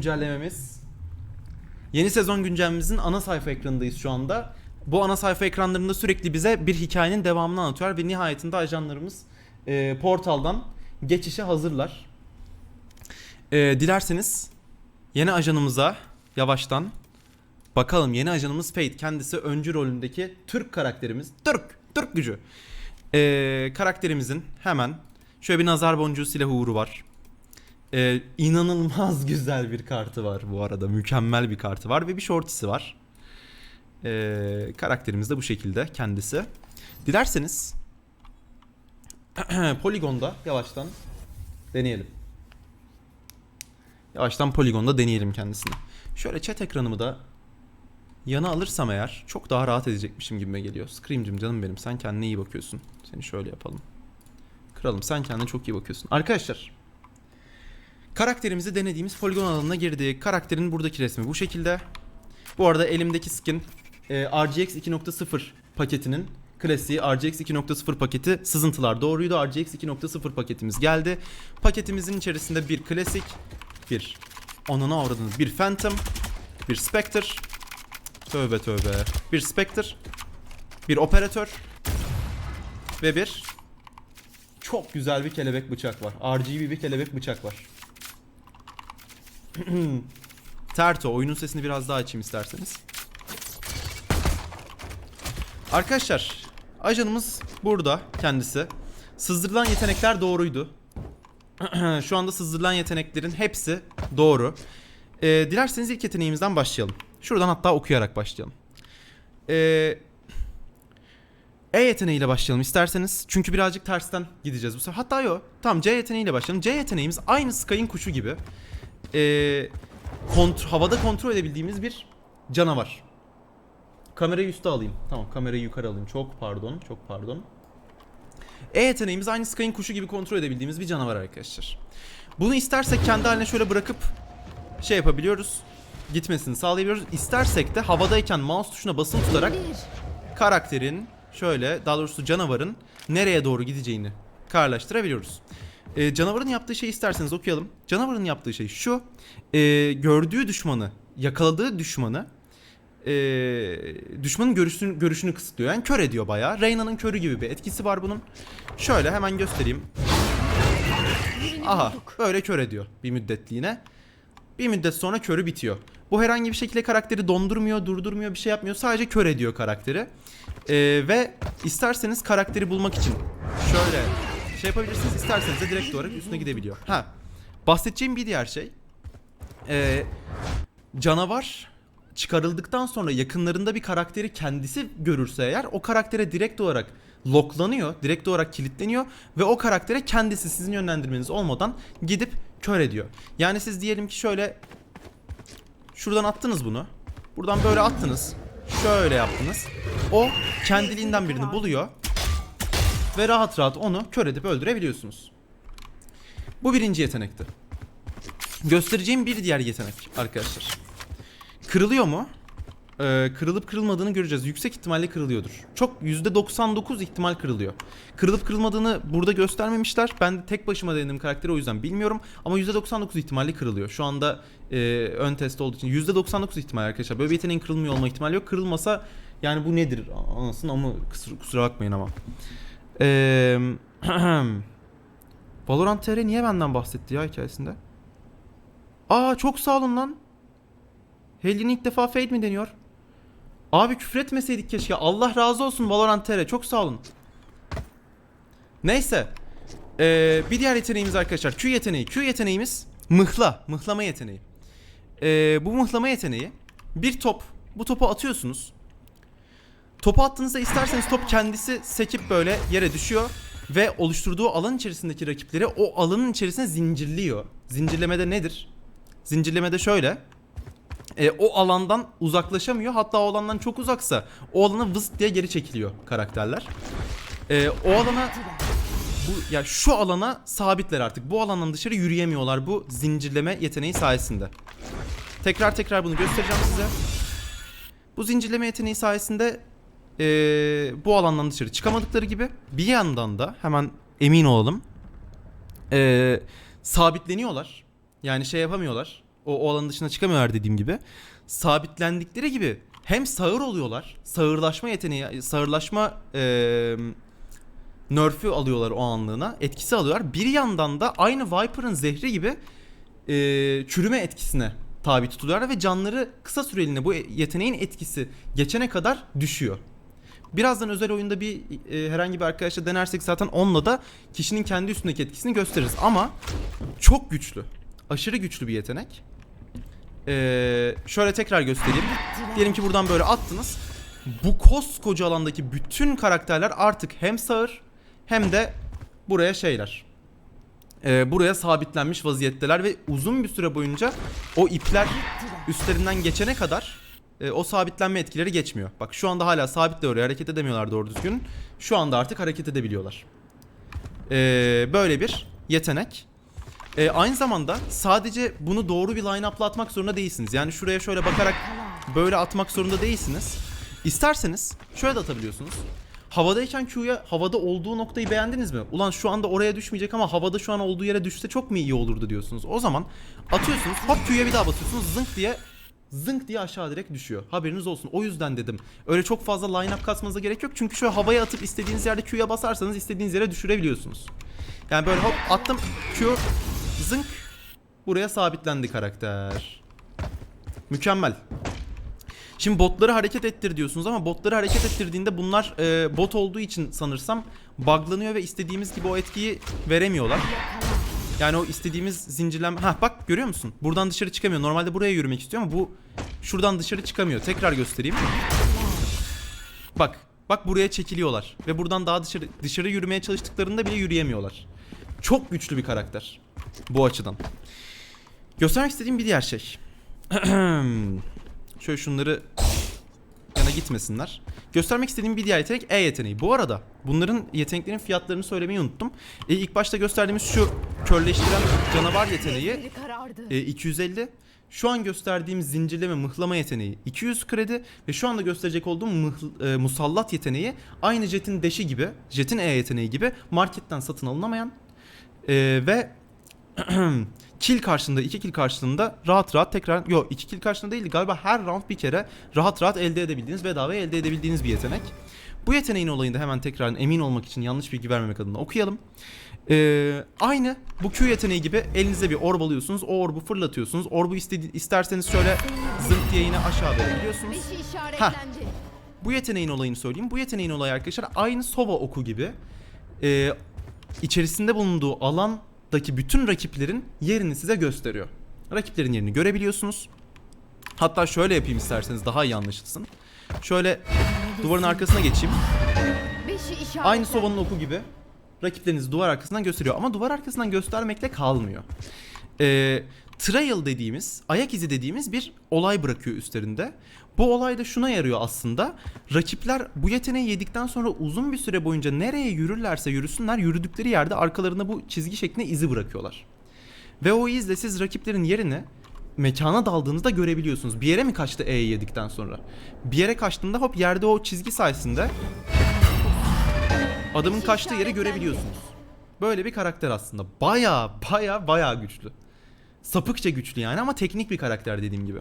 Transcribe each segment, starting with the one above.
güncellememiz. Yeni sezon güncellememizin ana sayfa ekranındayız şu anda. Bu ana sayfa ekranlarında sürekli bize bir hikayenin devamını anlatıyor ve nihayetinde ajanlarımız e, portaldan geçişe hazırlar. E, dilerseniz yeni ajanımıza yavaştan bakalım. Yeni ajanımız Fate. Kendisi öncü rolündeki Türk karakterimiz. Türk, Türk gücü. E, karakterimizin hemen şöyle bir nazar boncuğu silahı uğru var. Ee, inanılmaz güzel bir kartı var bu arada. Mükemmel bir kartı var ve bir shortisi var. Ee, karakterimiz de bu şekilde kendisi. Dilerseniz Polygon'da yavaştan deneyelim. Yavaştan Polygon'da deneyelim kendisini. Şöyle chat ekranımı da yana alırsam eğer çok daha rahat edecekmişim gibime geliyor. Scream'cim canım benim sen kendine iyi bakıyorsun. Seni şöyle yapalım. Kralım sen kendine çok iyi bakıyorsun. Arkadaşlar Karakterimizi denediğimiz poligon alanına girdik. Karakterin buradaki resmi bu şekilde. Bu arada elimdeki skin e, RGX 2.0 paketinin klasiği RGX 2.0 paketi sızıntılar doğruydu. RGX 2.0 paketimiz geldi. Paketimizin içerisinde bir klasik, bir onuna avradınız bir Phantom, bir Spectre, tövbe tövbe, bir Spectre, bir operatör ve bir çok güzel bir kelebek bıçak var. RGB bir kelebek bıçak var. Terto oyunun sesini biraz daha açayım isterseniz. Arkadaşlar ajanımız burada kendisi. Sızdırılan yetenekler doğruydu. Şu anda sızdırılan yeteneklerin hepsi doğru. Ee, dilerseniz ilk yeteneğimizden başlayalım. Şuradan hatta okuyarak başlayalım. Ee, E yeteneğiyle başlayalım isterseniz. Çünkü birazcık tersten gideceğiz bu sefer. Hatta yok. Tamam C yeteneğiyle başlayalım. C yeteneğimiz aynı Sky'ın kuşu gibi. Ee, kont havada kontrol edebildiğimiz bir canavar. Kamerayı üste alayım. Tamam kamerayı yukarı alayım. Çok pardon. Çok pardon. E yeteneğimiz aynı Sky'ın kuşu gibi kontrol edebildiğimiz bir canavar arkadaşlar. Bunu istersek kendi haline şöyle bırakıp şey yapabiliyoruz. Gitmesini sağlayabiliyoruz. İstersek de havadayken mouse tuşuna basılı tutarak karakterin şöyle daha doğrusu canavarın nereye doğru gideceğini kararlaştırabiliyoruz. Ee, canavarın yaptığı şeyi isterseniz okuyalım. Canavarın yaptığı şey şu. Ee, gördüğü düşmanı, yakaladığı düşmanı ee, düşmanın görüşünü, görüşünü kısıtlıyor. Yani kör ediyor bayağı. Reyna'nın körü gibi bir etkisi var bunun. Şöyle hemen göstereyim. Aha böyle kör ediyor bir müddetliğine. Bir müddet sonra körü bitiyor. Bu herhangi bir şekilde karakteri dondurmuyor, durdurmuyor, bir şey yapmıyor. Sadece kör ediyor karakteri. Ee, ve isterseniz karakteri bulmak için şöyle şey yapabilirsiniz. İsterseniz de direkt olarak üstüne gidebiliyor. Ha. Bahsedeceğim bir diğer şey. Ee, canavar çıkarıldıktan sonra yakınlarında bir karakteri kendisi görürse eğer o karaktere direkt olarak loklanıyor, direkt olarak kilitleniyor ve o karaktere kendisi sizin yönlendirmeniz olmadan gidip kör ediyor. Yani siz diyelim ki şöyle şuradan attınız bunu. Buradan böyle attınız. Şöyle yaptınız. O kendiliğinden birini buluyor ve rahat rahat onu kör edip öldürebiliyorsunuz. Bu birinci yetenekti. Göstereceğim bir diğer yetenek arkadaşlar. Kırılıyor mu? Ee, kırılıp kırılmadığını göreceğiz. Yüksek ihtimalle kırılıyordur. Çok %99 ihtimal kırılıyor. Kırılıp kırılmadığını burada göstermemişler. Ben de tek başıma denedim karakteri o yüzden bilmiyorum. Ama %99 ihtimalle kırılıyor. Şu anda e, ön test olduğu için %99 ihtimal arkadaşlar. Böyle bir yeteneğin kırılmıyor olma ihtimali yok. Kırılmasa yani bu nedir? Anasını ama kusura, kusura bakmayın ama. Eee Valorant TR niye benden bahsetti ya hikayesinde? Aa çok sağ olun lan. Helin ilk defa fade mi deniyor? Abi küfür etmeseydik keşke. Allah razı olsun Valorant TR. Çok sağ olun. Neyse. Ee, bir diğer yeteneğimiz arkadaşlar. Q yeteneği. Q yeteneğimiz mıhla. Mıhlama yeteneği. Ee, bu mıhlama yeteneği bir top. Bu topu atıyorsunuz. Topu attığınızda isterseniz top kendisi sekip böyle yere düşüyor ve oluşturduğu alan içerisindeki rakipleri o alanın içerisine zincirliyor. Zincirlemede nedir? Zincirlemede şöyle. E, o alandan uzaklaşamıyor. Hatta o alandan çok uzaksa o alana vız diye geri çekiliyor karakterler. E, o alana bu ya şu alana sabitler artık. Bu alandan dışarı yürüyemiyorlar bu zincirleme yeteneği sayesinde. Tekrar tekrar bunu göstereceğim size. Bu zincirleme yeteneği sayesinde e, bu alandan dışarı çıkamadıkları gibi bir yandan da hemen emin olalım e, sabitleniyorlar. Yani şey yapamıyorlar. O, o alanın dışına çıkamıyorlar dediğim gibi. Sabitlendikleri gibi hem sağır oluyorlar. Sağırlaşma yeteneği, sağırlaşma eee nerf'ü alıyorlar o anlığına. Etkisi alıyorlar. Bir yandan da aynı Viper'ın zehri gibi eee, çürüme etkisine tabi tutuluyorlar ve canları kısa süreliğine bu yeteneğin etkisi geçene kadar düşüyor. Birazdan özel oyunda bir e, herhangi bir arkadaşla denersek zaten onunla da kişinin kendi üstündeki etkisini gösteririz. Ama çok güçlü. Aşırı güçlü bir yetenek. Ee, şöyle tekrar göstereyim. Diyelim ki buradan böyle attınız. Bu koskoca alandaki bütün karakterler artık hem sağır hem de buraya şeyler. Ee, buraya sabitlenmiş vaziyetteler ve uzun bir süre boyunca o ipler üstlerinden geçene kadar e, o sabitlenme etkileri geçmiyor. Bak şu anda hala sabitle oraya hareket edemiyorlar doğru düzgün. Şu anda artık hareket edebiliyorlar. Ee, böyle bir yetenek. Ee, aynı zamanda sadece bunu doğru bir line-up'la atmak zorunda değilsiniz. Yani şuraya şöyle bakarak böyle atmak zorunda değilsiniz. İsterseniz şöyle de atabiliyorsunuz. Havadayken Q'ya havada olduğu noktayı beğendiniz mi? Ulan şu anda oraya düşmeyecek ama havada şu an olduğu yere düşse çok mu iyi olurdu diyorsunuz. O zaman atıyorsunuz hop Q'ya bir daha basıyorsunuz zınk diye zınk diye aşağı direkt düşüyor. Haberiniz olsun. O yüzden dedim. Öyle çok fazla line-up kasmanıza gerek yok. Çünkü şöyle havaya atıp istediğiniz yerde Q'ya basarsanız istediğiniz yere düşürebiliyorsunuz. Yani böyle hop attım Q zınk buraya sabitlendi karakter. Mükemmel. Şimdi botları hareket ettir diyorsunuz ama botları hareket ettirdiğinde bunlar e, bot olduğu için sanırsam buglanıyor ve istediğimiz gibi o etkiyi veremiyorlar. Yani o istediğimiz zincirleme... Ha bak görüyor musun? Buradan dışarı çıkamıyor. Normalde buraya yürümek istiyor ama bu şuradan dışarı çıkamıyor. Tekrar göstereyim. Bak. Bak buraya çekiliyorlar. Ve buradan daha dışarı dışarı yürümeye çalıştıklarında bile yürüyemiyorlar. Çok güçlü bir karakter. Bu açıdan. Göstermek istediğim bir diğer şey. Şöyle şunları yana gitmesinler. Göstermek istediğim bir diğer yetenek E yeteneği. Bu arada bunların yeteneklerin fiyatlarını söylemeyi unuttum. E, ilk başta gösterdiğimiz şu körleştiren canavar yeteneği e, 250. Şu an gösterdiğim zincirleme mıhlama yeteneği 200 kredi ve şu anda gösterecek olduğum mıhl- e, musallat yeteneği aynı Jet'in deşi gibi, Jet'in E yeteneği gibi marketten satın alınamayan e, ve kill karşılığında, iki kill karşılığında rahat rahat tekrar yok iki kill karşılığında değil galiba her round bir kere rahat rahat elde edebildiğiniz bedava elde edebildiğiniz bir yetenek. Bu yeteneğin olayında hemen tekrar emin olmak için yanlış bilgi vermemek adına okuyalım. Ee, aynı bu Q yeteneği gibi elinize bir orb alıyorsunuz. O orbu fırlatıyorsunuz. Orbu isterseniz şöyle zınk diye yine aşağı verebiliyorsunuz. İşaretlendi. Bu yeteneğin olayını söyleyeyim. Bu yeteneğin olayı arkadaşlar aynı Sova oku gibi. Ee, içerisinde bulunduğu alandaki bütün rakiplerin yerini size gösteriyor. Rakiplerin yerini görebiliyorsunuz. Hatta şöyle yapayım isterseniz daha iyi anlaşılsın. Şöyle duvarın arkasına geçeyim. Aynı Sova'nın oku gibi rakiplerinizi duvar arkasından gösteriyor. Ama duvar arkasından göstermekle kalmıyor. Ee, trial dediğimiz, ayak izi dediğimiz bir olay bırakıyor üstlerinde. Bu olay da şuna yarıyor aslında. Rakipler bu yeteneği yedikten sonra uzun bir süre boyunca nereye yürürlerse yürüsünler yürüdükleri yerde arkalarında bu çizgi şeklinde izi bırakıyorlar. Ve o izle siz rakiplerin yerini mekana daldığınızda görebiliyorsunuz. Bir yere mi kaçtı E'yi yedikten sonra? Bir yere kaçtığında hop yerde o çizgi sayesinde adamın kaçtığı yeri görebiliyorsunuz. Böyle bir karakter aslında. Baya baya baya güçlü. Sapıkça güçlü yani ama teknik bir karakter dediğim gibi.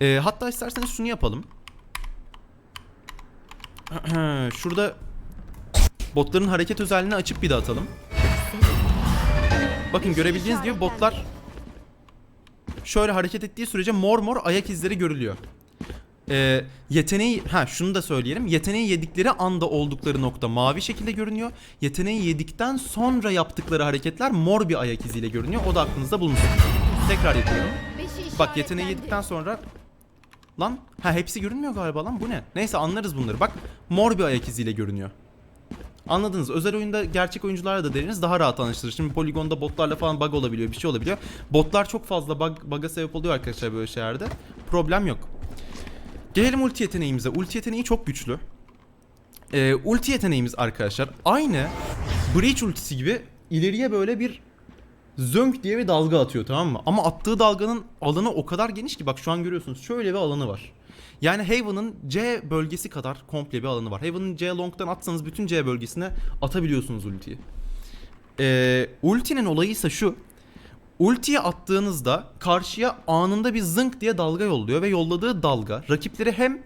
Ee, hatta isterseniz şunu yapalım. Şurada botların hareket özelliğini açıp bir de atalım. Bakın görebildiğiniz gibi botlar şöyle hareket ettiği sürece mor mor ayak izleri görülüyor. Ee, yeteneği ha şunu da söyleyelim. Yeteneği yedikleri anda oldukları nokta mavi şekilde görünüyor. Yeteneği yedikten sonra yaptıkları hareketler mor bir ayak iziyle görünüyor. O da aklınızda bulunsun. Tekrar yapıyorum. Bak yeteneği yedikten sonra Lan ha hepsi görünmüyor galiba lan bu ne? Neyse anlarız bunları. Bak mor bir ayak iziyle görünüyor. Anladınız. Özel oyunda gerçek oyuncularla da deriniz daha rahat anlaşılır. Şimdi poligonda botlarla falan bug olabiliyor, bir şey olabiliyor. Botlar çok fazla bug, bug'a sebep oluyor arkadaşlar böyle şeylerde. Problem yok. Gelelim ulti yeteneğimize. Ulti yeteneği çok güçlü. Ee, ulti yeteneğimiz arkadaşlar aynı Breach ultisi gibi ileriye böyle bir zönk diye bir dalga atıyor tamam mı? Ama attığı dalganın alanı o kadar geniş ki bak şu an görüyorsunuz şöyle bir alanı var. Yani Haven'ın C bölgesi kadar komple bir alanı var. Haven'ın C long'dan atsanız bütün C bölgesine atabiliyorsunuz ultiyi. Ee, ultinin olayı ise şu. Ultiyi attığınızda karşıya anında bir zınk diye dalga yolluyor ve yolladığı dalga rakipleri hem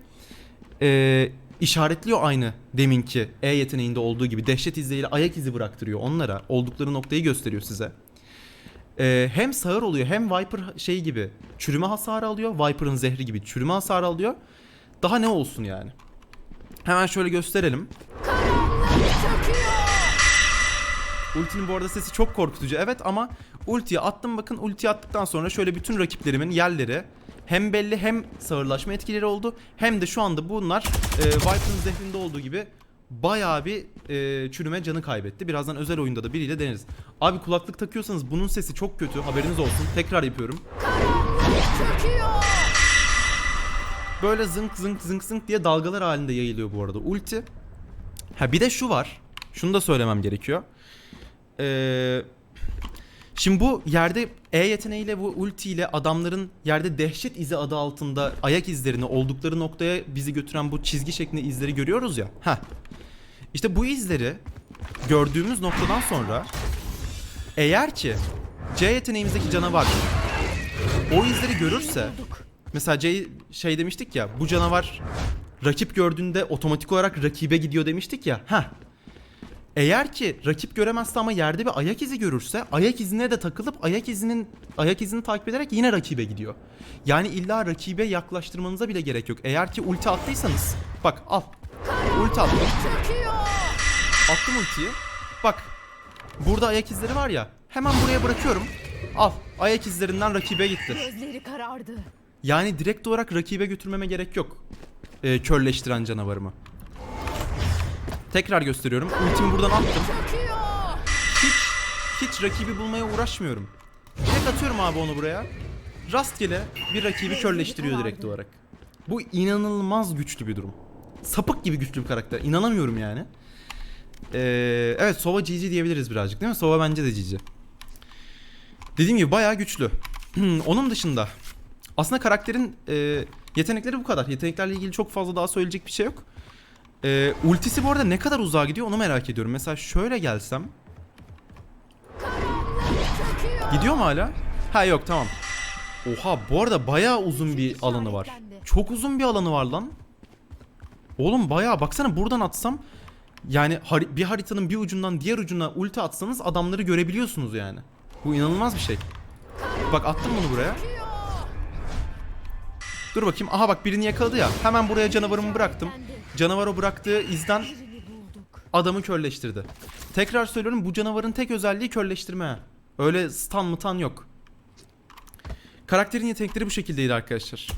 e, işaretliyor aynı deminki E yeteneğinde olduğu gibi dehşet izleyiyle ayak izi bıraktırıyor onlara oldukları noktayı gösteriyor size. E, hem sağır oluyor hem Viper şey gibi çürüme hasarı alıyor Viper'ın zehri gibi çürüme hasarı alıyor. Daha ne olsun yani. Hemen şöyle gösterelim. Ultinin bu arada sesi çok korkutucu evet ama ultiyi attım bakın ultiyi attıktan sonra şöyle bütün rakiplerimin yerleri hem belli hem sağırlaşma etkileri oldu hem de şu anda bunlar e, Viper'ın zehrinde olduğu gibi bayağı bir e, çürüme canı kaybetti. Birazdan özel oyunda da biriyle deneriz. Abi kulaklık takıyorsanız bunun sesi çok kötü haberiniz olsun. Tekrar yapıyorum. Böyle zınk zınk zınk zınk diye dalgalar halinde yayılıyor bu arada ulti. Ha bir de şu var. Şunu da söylemem gerekiyor. Ee, şimdi bu yerde E yeteneğiyle bu ulti ile adamların yerde dehşet izi adı altında ayak izlerini oldukları noktaya bizi götüren bu çizgi şeklinde izleri görüyoruz ya. Ha. İşte bu izleri gördüğümüz noktadan sonra eğer ki C yeteneğimizdeki canavar o izleri görürse mesela C şey demiştik ya bu canavar rakip gördüğünde otomatik olarak rakibe gidiyor demiştik ya. Ha. Eğer ki rakip göremezse ama yerde bir ayak izi görürse ayak izine de takılıp ayak izinin ayak izini takip ederek yine rakibe gidiyor. Yani illa rakibe yaklaştırmanıza bile gerek yok. Eğer ki ulti attıysanız bak al. Ulti attım. Attım ultiyi. Bak. Burada ayak izleri var ya. Hemen buraya bırakıyorum. Al. Ayak izlerinden rakibe gitti. Gözleri karardı. Yani direkt olarak rakibe götürmeme gerek yok. Ee, körleştiren canavarımı. Tekrar gösteriyorum. Ultimi buradan attım. Hiç hiç rakibi bulmaya uğraşmıyorum. Direkt atıyorum abi onu buraya. Rastgele bir rakibi körleştiriyor direkt olarak. Bu inanılmaz güçlü bir durum. Sapık gibi güçlü bir karakter. İnanamıyorum yani. Ee, evet Sova GG diyebiliriz birazcık değil mi? Sova bence de GG. Dediğim gibi bayağı güçlü. Onun dışında aslında karakterin e, yetenekleri bu kadar. Yeteneklerle ilgili çok fazla daha söyleyecek bir şey yok. E, ultisi bu arada ne kadar uzağa gidiyor onu merak ediyorum. Mesela şöyle gelsem. Gidiyor mu hala? Ha yok tamam. Oha bu arada bayağı uzun bir alanı var. Çok uzun bir alanı var lan. Oğlum bayağı baksana buradan atsam yani bir haritanın bir ucundan diğer ucuna ulti atsanız adamları görebiliyorsunuz yani. Bu inanılmaz bir şey. Bak attım bunu buraya. Dur bakayım. Aha bak birini yakaladı ya. Hemen buraya canavarımı bıraktım. Canavar o bıraktığı izden adamı körleştirdi. Tekrar söylüyorum bu canavarın tek özelliği körleştirme. Öyle stun mıtan yok. Karakterin yetenekleri bu şekildeydi arkadaşlar.